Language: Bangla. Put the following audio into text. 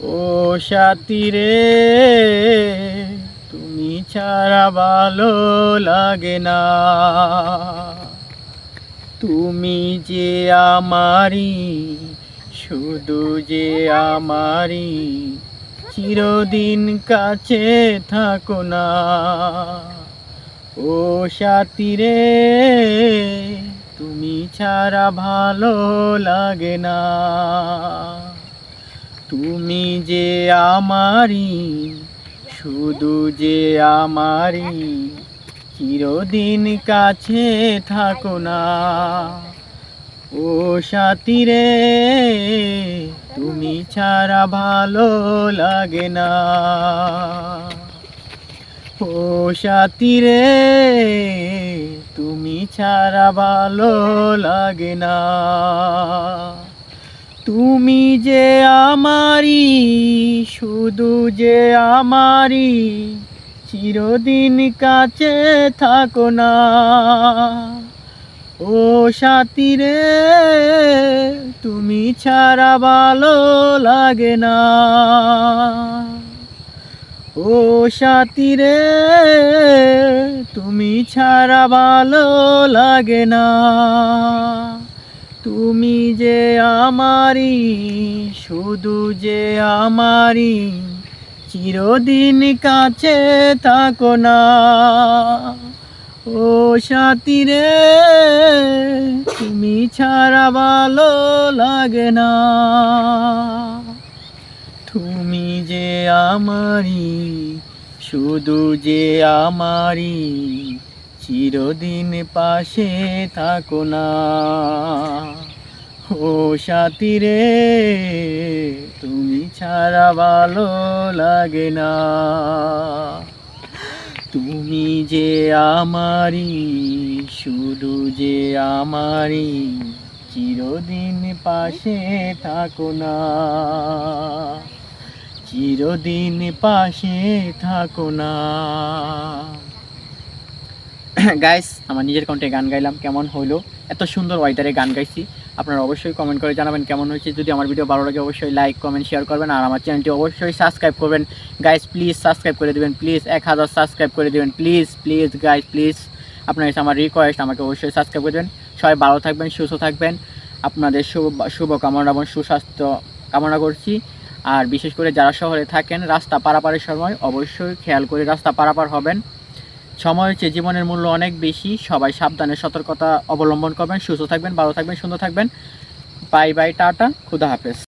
ও সাথী রে, তুমি ছাড়া ভালো লাগে না। তুমি যে আমারি শুধু যে আমারি চিরদিন কাছে থাকো না। ও সাথী রে, তুমি ছাড়া ভালো লাগে না। তুমি যে আমারি, শুধু যে আমারি, চিরদিন কাছে থাকো না। ও সাথী রে, তুমি ছাড়া ভালো লাগে না। ও সাথী রে, তুমি ছাড়া ভালো লাগে না। তুমি যে আমারি শুধু যে আমারি চিরদিন কাছে থাকো না। ও সাথী রে তুমি ছাড়া ভালো লাগে না। ও সাথী রে তুমি ছাড়া ভালো লাগে না। তুমি যে আমারি শুধু যে আমারি চিরদিন কাছে থাকো না। ও সাথী রে তুমি ছাড়া ভালো লাগে না। তুমি যে আমারি শুধু যে আমারি চিরদিন পাশে থাকো না। ও সাথী রে, তুমি ছাড়া ভালো লাগে না। তুমি যে আমারি শুধু যে আমারি চিরদিন পাশে থাকো না। চিরদিন পাশে থাকো না। গাইস আমার নিজের কণ্ঠে গান গাইলাম, কেমন হলো এত সুন্দর ওয়েদারে গান গাইছি। আপনারা অবশ্যই কমেন্ট করে জানাবেন কেমন হয়েছে। যদি আমার ভিডিও ভালো লাগে, অবশ্যই লাইক কমেন্ট শেয়ার করবেন। আর আমার চ্যানেলটি অবশ্যই সাবস্ক্রাইব করবেন। গাইস প্লিজ সাবস্ক্রাইব করে দেবেন। প্লিজ এক হাজার সাবস্ক্রাইব করে দেবেন। প্লিজ প্লিজ গাইস প্লিজ আপনার আমার রিকোয়েস্ট আমাকে অবশ্যই সাবস্ক্রাইব করে দেবেন। সবাই ভালো থাকবেন, সুস্থ থাকবেন। আপনাদের শুভ শুভ কামনা এবং সুস্বাস্থ্য কামনা করছি। আর বিশেষ করে যারা শহরে থাকেন, রাস্তা পারাপারের সময় অবশ্যই খেয়াল করে রাস্তা পারাপার হবেন। সময় হচ্ছে জীবনের মূল্য অনেক বেশি। সবাই সাবধানে সতর্কতা অবলম্বন করবেন, সুস্থ থাকবেন, ভালো থাকবেন, সুন্দর থাকবেন। বাই বাই, টাটা, খুদা হাফেজ।